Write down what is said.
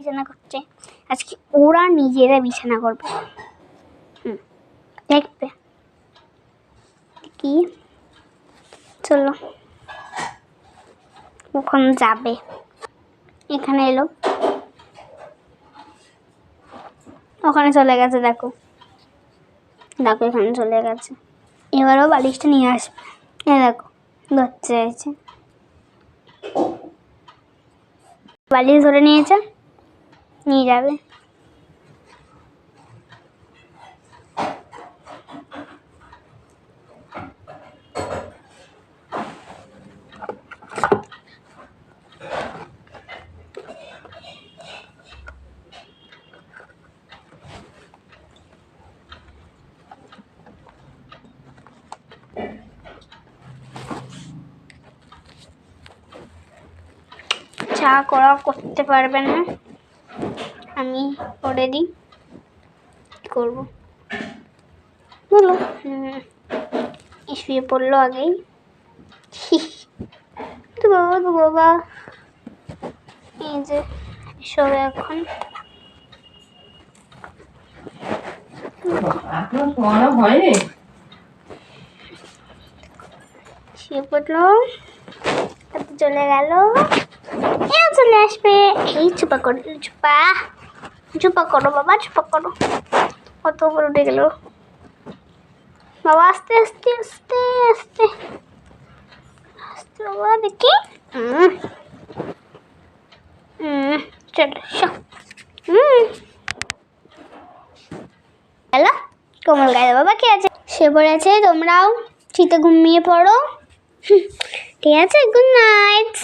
বিছানা করছে। আজকে ওরা নিজেরা বিছানা করবে। হুম, দেখবে। কি? চলো। কখন যাবে? এখানে এলো। ওখানে চলে গেছে, দেখো। দেখো, এখানে চলে গেছে। এবারও বালিশটা নিয়ে আসবে। এ দেখো, ধরতে চাইছে। বালিশ ধরে নিয়েছে। নিয়ে যাবে। চা করা করতে পারবে না। আমি করে দিই। কি করব? বলো। শুয়ে পড়ল আগেই। তো বাবা তো বাবা। এই যে এসব এখন। শুয়ে পড়ল। চলে গেল। চলে আসবে। এই চুপা করো চুপা চুপা করো বাবা চুপা করো কত উপর উঠে গেল বাবা আস্তে আস্তে আস্তে আস্তে আস্তে বাবা দেখি চলো হ্যালো কোমল গায়ে বাবা কে আছে সে পড়েছে তোমরাও শীতে ঘুমিয়ে পড়ো ঠিক আছে গুড নাইট